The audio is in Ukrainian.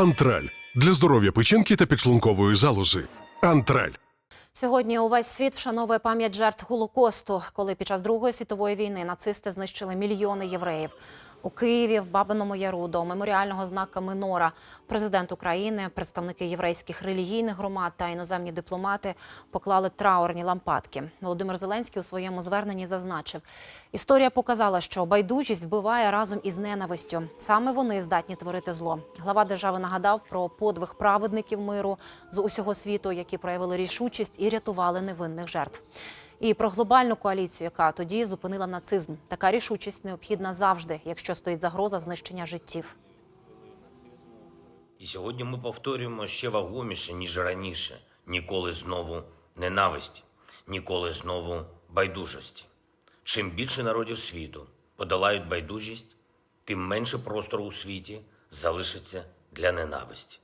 Антраль для здоров'я печінки та підшлункової залози. Антраль. Сьогодні увесь світ вшановує пам'ять жертв Голокосту, коли під час Другої світової війни нацисти знищили мільйони євреїв. У Києві, в Бабиному Яру, до меморіального знака Минора, президент України, представники єврейських релігійних громад та іноземні дипломати поклали траурні лампадки. Володимир Зеленський у своєму зверненні зазначив: історія показала, що байдужість вбиває разом із ненавистю. Саме вони здатні творити зло. Глава держави нагадав про подвиг праведників миру з усього світу, які проявили рішучість і рятували невинних жертв. І про глобальну коаліцію, яка тоді зупинила нацизм. Така рішучість необхідна завжди, якщо стоїть загроза знищення життів. І сьогодні ми повторюємо ще вагоміше, ніж раніше. Ніколи знову ненависті, ніколи знову байдужості. Чим більше народів світу подолають байдужість, тим менше простору у світі залишиться для ненависті.